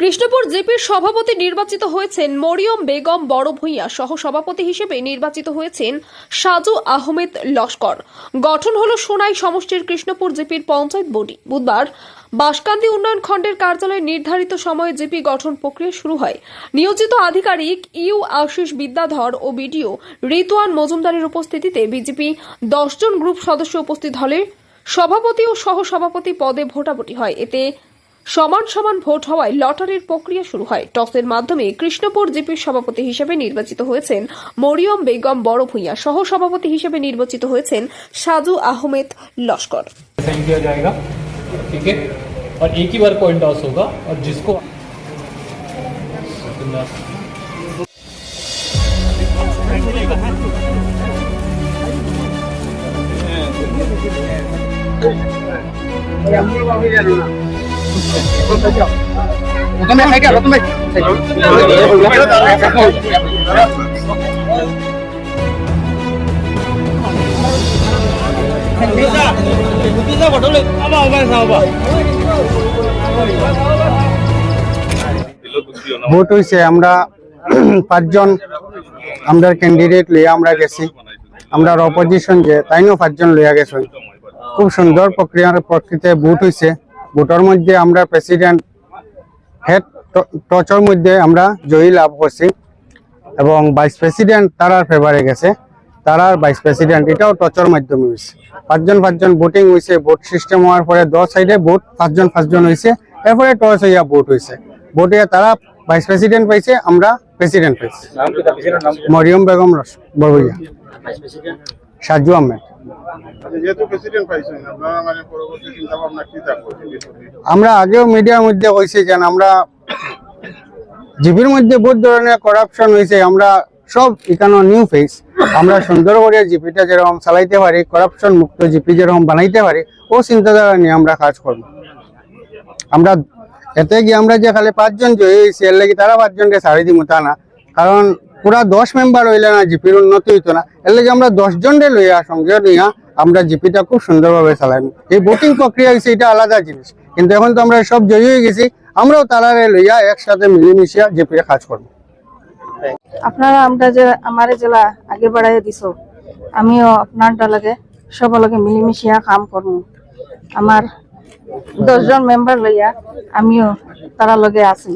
কৃষ্ণপুর জেপির সভাপতি নির্বাচিত হয়েছেন মরিয়ম বেগম বড় ভূঁইয়া সহ সভাপতি হিসেবে নির্বাচিত হয়েছেন সাজু আহমেদ লস্কর। গঠন হল সোনাই সমষ্টির কৃষ্ণপুর জেপির পঞ্চায়েত বডি। বুধবার বাসকান্দি উন্নয়ন খণ্ডের কার্যালয়ে নির্ধারিত সময়ে জেপি গঠন প্রক্রিয়া শুরু হয়। নিয়োজিত আধিকারিক ইউ আশিস বিদ্যাধর ও বিডিও রিতুয়ান মজুমদারের উপস্থিতিতে বিজেপি দশজন গ্রুপ সদস্য উপস্থিত হলে সভাপতি ও সহ সভাপতি পদে ভোটাভুটি হয়। এতে সমান সমান ভোট হওয়ায় লটারির প্রক্রিয়া শুরু হয় টসের মাধ্যমে কৃষ্ণপুর জিপির সভাপতি হিসেবে নির্বাচিত হয়েছেন মরিয়ম বেগম বড় ভূঁইয়া সহ সভাপতি হিসেবে নির্বাচিত হয়েছেন সাজু আহমেদ লস্কর साइन किया जाएगा ठीक है और एक ही बार कॉइन टॉस होगा और जिसको ভোট হয়েছে আমরা পাঁচজন, আমরা ক্যান্ডিডেট লইয়া আমরা গেছি। আমরা অপোজিশন যে, তাইনও পাঁচজন লইয়া গেছে। খুব সুন্দর প্রক্রিয়ার প্রকৃতিতে ভোট হয়েছে ভোটের মধ্যে আমরা প্রেসিডেন্ট হেড টচর মধ্যে আমরা জয়ী লাভ করছি। এবং ভাইস প্রেসিডেন্ট তারার ফেভারে গেছে। তারার ভাইস প্রেসিডেন্ট এটাও টচর মাধ্যমে হয়েছে। পাঁচজন পাঁচজন ভোটিং হয়েছে ভোট সিস্টেম হওয়ার পরে দশ সাইডে ভোট পাঁচজন পাঁচজন হয়েছে। এরপরে টস হইয়া ভোট হয়েছে। ভোটে তারা ভাইস প্রেসিডেন্ট পাইছে আমরা প্রেসিডেন্ট পাইছি। মরিয়ম বেগম রস বড়ইয়া সাজু আহমেদ। আচ্ছা, মানে আমরা আগেও মিডিয়ার মধ্যে কইছি যে আমরা জিপির মধ্যে বহুত ধরনের করাপশন হয়েছে আমরা সব এখানে নিউ ফেস আমরা সুন্দর করে জিপিটা যেরকম চালাইতে পারি করাপশন মুক্ত জিপি যেরকম বানাইতে পারি ও চিন্তাধারা নিয়ে আমরা কাজ করব। আমরা এতে গিয়ে আমরা যে খালি পাঁচজন জয়ী হয়েছি এর লাগি তারা পাঁচজনকে ছাড়ি দিব তা না। কারণ পুরা দশ মেম্বার হইলে না জিপির উন্নতি হইতো না। এর লাগি আমরা জনরে লইয়া সঙ্গে নিয়া আমরা জিপিটা খুব সুন্দরভাবে চালাইব এই ভোটিং প্রক্রিয়া হয়েছে এটা আলাদা জিনিস। কিন্তু এখন তো আমরা সব জয়ী হয়ে গেছি, আমরাও তারারে লইয়া একসাথে মিলেমিশিয়া জিপিরে কাজ করব। আপনারা আমরা যে আমার জেলা আগে বাড়াই দিছ, আমিও আপনারটা লাগে সব লগে মিলিমিশিয়া কাম করব আমার দশজন মেম্বার লইয়া আমিও তারা লগে আছি।